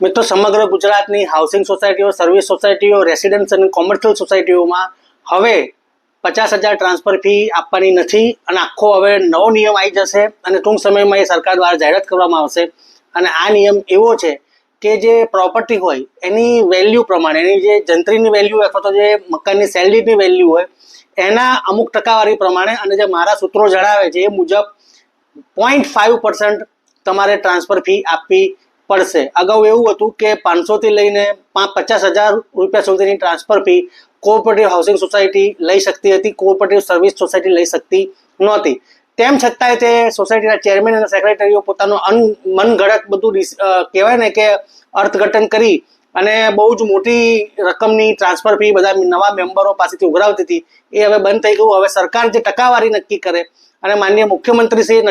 મિત્રો, સમગ્ર ગુજરાતની હાઉસિંગ સોસાયટીઓ સર્વિસ સોસાયટીઓ રેસિડન્સ અને કોમર્શિયલ સોસાયટીઓમાં હવે પચાસ હજાર ટ્રાન્સફર ફી આપવાની નથી અને આખો હવે નવો નિયમ આવી જશે અને ટૂંક સમયમાં એ સરકાર દ્વારા જાહેરાત કરવામાં આવશે. અને આ નિયમ એવો છે કે જે પ્રોપર્ટી હોય, એની વેલ્યુ પ્રમાણે, એની જે જંત્રીની વેલ્યુ અથવા તો જે મકાનની સેલરીની વેલ્યુ હોય, એના અમુક ટકાવારી પ્રમાણે અને જે મારા સૂત્રો જણાવે છે, એ મુજબ પોઈન્ટ ફાઇવ પર્સન્ટ તમારે ટ્રાન્સફર ફી આપવી પડશે. અગાઉ એવું હતું કે પાંચસોથી લઈને પાંચ પચાસ હજાર રૂપિયા સુધીની transfer fee cooperative housing society લઈ શકતી હતી, કોઓપરેટિવ સર્વિસ સોસાયટી લઈ શકતી નહોતી. તેમ છતાંય તે સોસાયટીના ચેરમેન અને સેક્રેટરીઓ પોતાનું અન મનગળત બધું કહેવાય ને કે અર્થઘટન કરી અને બહુ જ મોટી રકમની ટ્રાન્સફર ફી બધા નવા મેમ્બરો પાસેથી ઉઘરાવતી હતી. એ હવે બંધ થઈ ગયું. હવે સરકાર જે ટકાવારી નક્કી કરે અને માન્ય મુખ્યમંત્રી શ્રી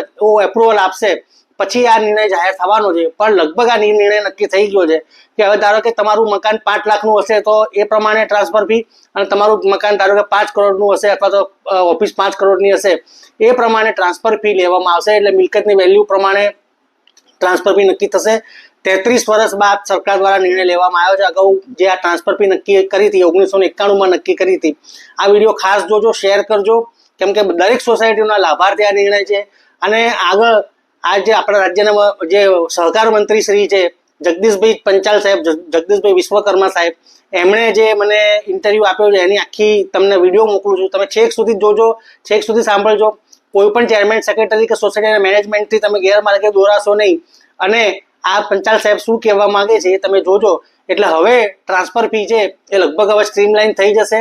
એપ્રુવલ આપશે પછી આ નિર્ણય જાહેર થવાનો છે. પણ લગભગ આ નિર્ણય નક્કી થઈ ગયો છે કે હવે ધારો કે તમારું મકાન પાંચ લાખનું હશે તો એ પ્રમાણે ટ્રાન્સફર ફી અને તમારું મકાન ધારો કે પાંચ કરોડનું હશે અથવા તો ઓફિસ પાંચ કરોડની હશે, એ પ્રમાણે ટ્રાન્સફર ફી લેવામાં આવશે એટલે મિલકતની વેલ્યુ પ્રમાણે ટ્રાન્સફર ફી નક્કી થશે. તેત્રીસ વર્ષ બાદ સરકાર દ્વારા નિર્ણય લેવામાં આવ્યો છે. અગાઉ જે આ ટ્રાન્સફર ફી નક્કી કરી હતી ઓગણીસો એકાણુંમાં નક્કી કરી હતી. આ વીડિયો ખાસ જોજો, શેર કરજો. કેમ કે દરેક સોસાયટીના લાભાર્થી આ નિર્ણય છે. અને આગળ આ જે આપણા રાજ્યના જે સહકાર મંત્રી શ્રી છે, જગદીશભાઈ પંચાલ સાહેબ જગદીશભાઈ વિશ્વકર્મા સાહેબ, એમણે જે મને ઇન્ટરવ્યૂ આપ્યો છે, એની આખી તમને વીડિયો મોકલું છું. તમે છેક સુધી જોજો, છેક સુધી સાંભળજો. કોઈ પણ ચેરમેન સેક્રેટરી કે સોસાયટીના મેનેજમેન્ટથી તમે ગેરમાર્ગે દોરાશો નહીં. અને આ પંચાલ સાહેબ શું કહેવા માંગે છે એ તમે જોજો. એટલે હવે ટ્રાન્સફર ફી છે એ લગભગ હવે સ્ટ્રીમલાઇન થઈ જશે.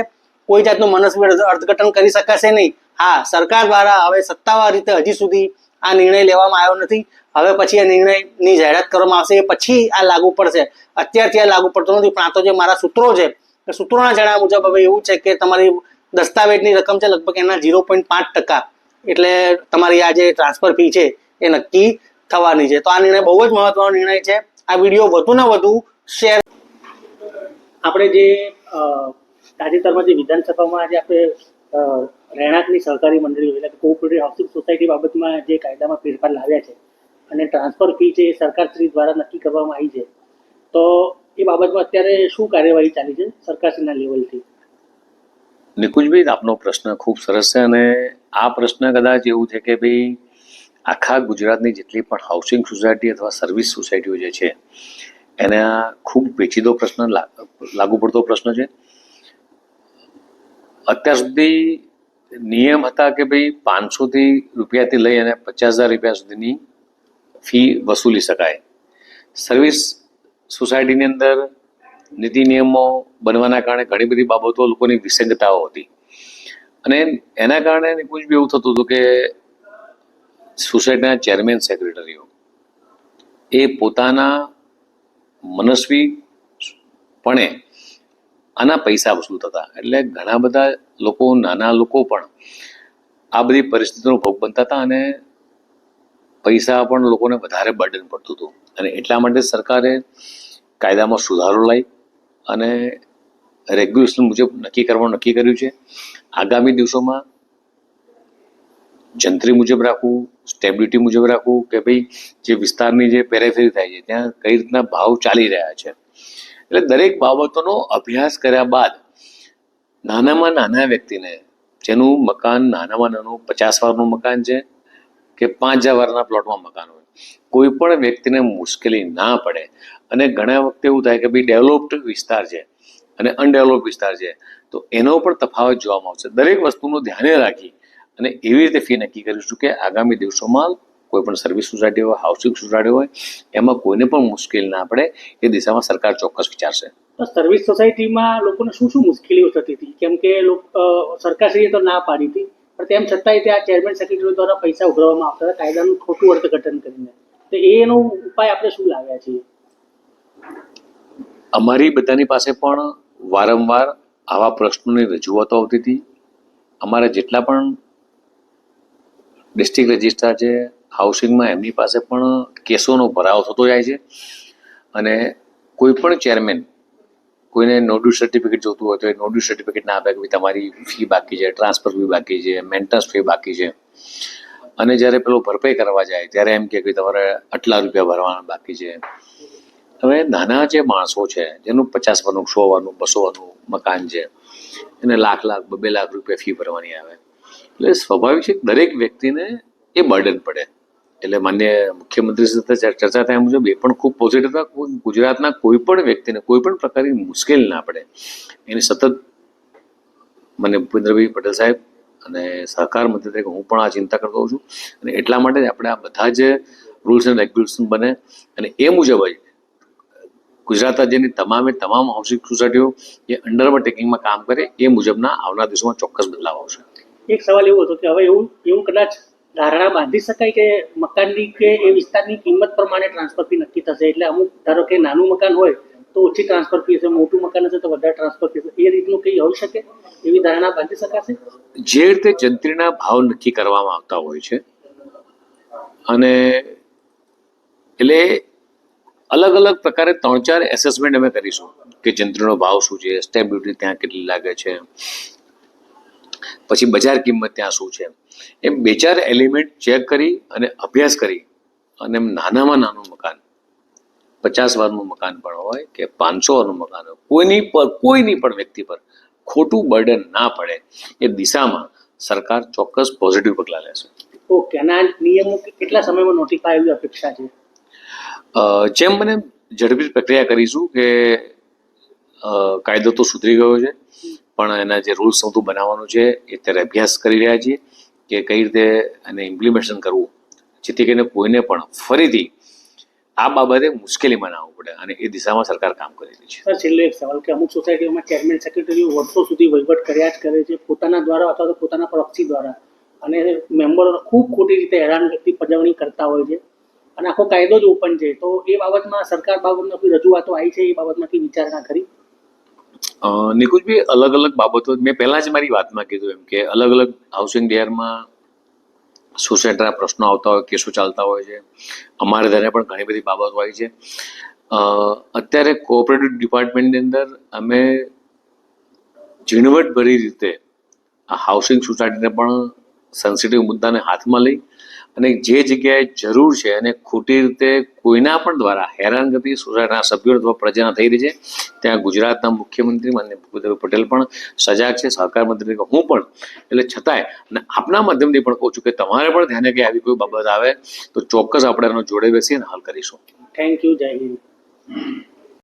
કોઈ જાતનું મનસ્વી અર્થઘટન કરી શકાશે નહીં. હા, સરકાર દ્વારા હવે સત્તાવાર રીતે હજી સુધી આ નિર્ણય લેવામાં આવ્યો નથી. હવે પછી આ નિર્ણયની જાહેરાત કરવામાં આવશે એ પછી આ લાગુ પડશે. અત્યારથી આ લાગુ પડતો નથી. પણ આ તો જે મારા સૂત્રો છે, એ સૂત્રોના જણાવ્યા મુજબ હવે એવું છે કે તમારી દસ્તાવેજની રકમ છે લગભગ એના ઝીરો પોઈન્ટ પાંચ ટકા. એટલે તમારી આ જે ટ્રાન્સફર ફી છે એ નક્કી થવાની છે. તો આ નિર્ણય બહુ જ મહત્વનો નિર્ણય છે. આ વીડિયો વધુ ને વધુ શેર આપણે જે તાજેતરમાં જે વિધાનસભામાં આજે આપણે રહેણાંકની સહકારી મંડળીઓ એટલે કોઓપરેટિવ હાઉસિંગ સોસાયટી બાબતમાં જે કાયદામાં ફેરફાર લાવ્યા છે અને ટ્રાન્સફર ફી છે એ સરકારશ્રી દ્વારા નક્કી કરવામાં આવી છે, તો એ બાબતમાં અત્યારે શું કાર્યવાહી ચાલી છે સરકારશ્રીના લેવલથી? નિકુંજભાઈ, આપનો પ્રશ્ન ખૂબ સરસ છે અને આ પ્રશ્ન કદાચ એવું છે કે ભાઈ આખા ગુજરાતની જેટલી પણ હાઉસિંગ સોસાયટી અથવા સર્વિસ સોસાયટીઓ જે છે, એના ખૂબ પેચીદો પ્રશ્ન લાગુ પડતો પ્રશ્ન છે. અત્યાર સુધી નિયમ હતા કે ભાઈ પાંચસોથી રૂપિયાથી લઈ અને પચાસ હજાર રૂપિયા સુધીની ફી વસૂલી શકાય. સર્વિસ સોસાયટીની અંદર નીતિ નિયમો બનવાના કારણે ઘણી બધી બાબતો લોકોની વિસંગતાઓ હતી. અને એના કારણે નિકુંજ બી એવું થતું હતું કે સોસાયટીના ચેરમેન સેક્રેટરીઓ એ પોતાના મનસ્વીપણે આના પૈસા વસૂલ થતા. એટલે ઘણા બધા લોકો, નાના લોકો પણ આ બધી પરિસ્થિતિનો ભોગ બનતા હતા અને પૈસા પણ લોકોને વધારે બર્ડન પડતું હતું. અને એટલા માટે સરકારે કાયદામાં સુધારો લાવી અને રેગ્યુલેશન મુજબ નક્કી કરવાનું નક્કી કર્યું છે. આગામી દિવસોમાં જંત્રી મુજબ રાખવું સ્ટેબિલિટી મુજબ રાખવું કે ભાઈ જે વિસ્તારની જે પેરેફેરી થાય છે, ત્યાં કઈ રીતના ભાવ ચાલી રહ્યા છે. એટલે દરેક બાબતોનો અભ્યાસ કર્યા બાદ નાનામાં નાના વ્યક્તિને, જેનું મકાન નાનામાં નાનું, પચાસ વારનું મકાન છે કે પાંચ હજાર વારના પ્લોટમાં મકાન હોય, કોઈ પણ વ્યક્તિને મુશ્કેલી ના પડે. અને ઘણા વખતે એવું થાય કે ભાઈ ડેવલપ્ડ વિસ્તાર છે અને અનડેવલપ વિસ્તાર છે, તો એનો પણ તફાવત જોવામાં આવશે. દરેક વસ્તુનું ધ્યાને રાખી અને એવી રીતે ફી નક્કી કરીશું કે આગામી દિવસોમાં કોઈ પણ સર્વિસ સોસાયટી હોય હાઉસિંગ સોસાયટી હોય એમાં કોઈને પણ મુશ્કેલી ના પડે એ દિશામાં સરકાર ચોક્કસ વિચારશે. તો સર્વિસ સોસાયટીમાં લોકોને શું શું મુશ્કેલીઓ થતી હતી? કેમ કે સરકારશ્રીએ તો ના પાડી હતી પણ તેમ છતાંય ત્યાં ચેરમેન સેક્રેટરી દ્વારા પૈસા ઉઘરાવવામાં આવતા હતા કાયદાનું ખોટું અર્થઘટન કરીને. તો એનો ઉપાય આપણે શું લાવ્યા છીએ? અમારી બધાની પાસે પણ વારંવાર આવા પ્રશ્નોની રજૂઆતો આવતી હતી. અમારા જેટલા પણ ડિસ્ટ્રિક્ટ રજિસ્ટ્રાર છે હાઉસિંગમાં એમની પાસે પણ કેસોનો ભરાવ થતો જાય છે. અને કોઈ પણ ચેરમેન કોઈને નોડ્યુ સર્ટિફિકેટ જોતું હોય તો એ નોડ્યુ સર્ટિફિકેટ ના આપે કે તમારી ફી બાકી છે, ટ્રાન્સફર ફી બાકી છે મેન્ટન્સ ફી બાકી છે. અને જ્યારે પેલો ભરપાઈ કરવા જાય ત્યારે એમ કે તમારે આટલા રૂપિયા ભરવાના બાકી છે. હવે નાના જે માણસો છે જેનું પચાસ વાનું સો વાનું બસો વાનું મકાન છે એને લાખ લાખ, બે લાખ રૂપિયા ફી ભરવાની આવે. એટલે સ્વાભાવિક છે દરેક વ્યક્તિને એ બર્ડન પડે. એટલે માન્ય મુખ્યમંત્રી સાથે ચર્ચા થયા મુજબ એ પણ ખૂબ પોઝિટિવ હતા. ગુજરાતના કોઈ પણ વ્યક્તિને કોઈ પણ પ્રકારની મુશ્કેલી ના પડે. એની સતત મને ભૂપેન્દ્રભાઈ પટેલ સાહેબ અને સહકાર મંત્રી તરીકે હું પણ આ ચિંતા કરતો છું. અને એટલા માટે આપણે આ બધા જ રૂલ્સ એન્ડ રેગ્યુલેશન બને. અને એ મુજબ જ ગુજરાત રાજ્યની તમામે તમામ હાઉસિંગ સોસાયટીઓ એ અંડર ટેકિંગમાં કામ કરે. એ મુજબના આવનાર દિવસોમાં ચોક્કસ બદલાવ આવશે. એક સવાલ એવો હતો કે હવે એવું એવું કદાચ ધારણા બાંધી શકાય કે મકાનની કે એ વિસ્તારની કિંમત પ્રમાણે ટ્રાન્સફર ફી નક્કી થશે? એટલે અમુક ધારો કે નાનું મકાન હોય તો ઓછી ટ્રાન્સફર ફી હશે, મોટું મકાન હશે તો વધારે ટ્રાન્સફર ફી હશે. એ રીતનું કંઈ હોઈ શકે એવી ધારણા બાંધી શકાશે? જે રીતે જંત્રીના ભાવ નક્કી કરવામાં આવતા હોય છે અને એટલે અલગ અલગ પ્રકારે ત્રણ ચાર એસેસમેન્ટ અમે કરીશું કે જંત્રીનો ભાવ શું છે સ્ટેમ્પ ડ્યુટી ત્યાં કેટલી લાગે છે પછી બજાર કિંમત ત્યાં શું છે? એમ બે ચાર એલિમેન્ટ ચેક કરી અને અભ્યાસ કરી. અને એમ નાનામાં નાનું મકાન. પચાસ વારનું મકાન પણ હોય કે પાંચસો વારનું મકાન હોય કોઈની પર કોઈની પણ વ્યક્તિ પર ખોટું બર્ડન ના પડે એ દિશામાં સરકાર ચોક્કસ પોઝિટિવ પગલાં લેશે. ઓકે અને આ નિયમો કેટલા સમયમાં નોટિફાય એવી અપેક્ષા છે? જેમ મને ઝડપી પ્રક્રિયા કરીશું કે કાયદો તો સુધરી ગયો છે. પણ એના જે રૂલ્સ નહોતું બનાવવાનું છે, એ અત્યારે અભ્યાસ કરી રહ્યા છીએ કે કઈ રીતે એને ઇમ્પ્લિમેન્ટેશન કરવું. જેથી કરીને કોઈને પણ ફરીથી આ બાબતે મુશ્કેલીમાં ના આવવું પડે અને એ દિશામાં સરકાર કામ કરી રહી છે. સર, છેલ્લો એક સવાલ કે અમુક સોસાયટીઓમાં ચેરમેન સેક્રેટરીઓ વર્ષો સુધી વહીવટ કર્યા જ કરે છે, પોતાના દ્વારા અથવા તો પોતાના પ્રોક્સી દ્વારા. અને મેમ્બરો ખૂબ ખોટી રીતે હેરાન વ્યક્તિ પજવણી કરતા હોય છે. અને આખો કાયદો જ ઓપન છે. તો એ બાબતમાં સરકાર બાબતમાં કોઈ રજૂઆતો આવી છે? એ બાબતમાંથી વિચારણા કરી નિકુંજભાઈ અલગ અલગ બાબતો, મેં પહેલા જ મારી વાતમાં કીધું એમ કે અલગ અલગ હાઉસિંગ ડેરમાં સોસાયટીના પ્રશ્નો આવતા હોય કેસો ચાલતા હોય છે. અમારે ઘરે પણ ઘણી બધી બાબતો હોય છે. અત્યારે કોઓપરેટિવ ડિપાર્ટમેન્ટની અંદર અમે ઝીણવટભરી રીતે હાઉસિંગ સોસાયટીને પણ સેન્સિટિવ મુદ્દાને હાથમાં લઈ અને જે જગ્યાએ જરૂર છે અને ખોટી રીતે કોઈના પણ દ્વારા હેરાનગતિ સોસાયટીના સભ્યો અથવા પ્રજાના થઈ રહી છે, ત્યાં ગુજરાતના મુખ્યમંત્રી માન્ય ભૂપેન્દ્ર પટેલ પણ સજાગ છે, સહકાર મંત્રી હું પણ, એટલે છતાંય, અને આપના માધ્યમથી પણ કહું છું કે તમારે પણ ધ્યાને કે આવી કોઈ બાબત આવે, તો ચોક્કસ આપણે એનો જોડે બેસી અને હલ કરીશું. થેન્ક યુ જય હિન્દ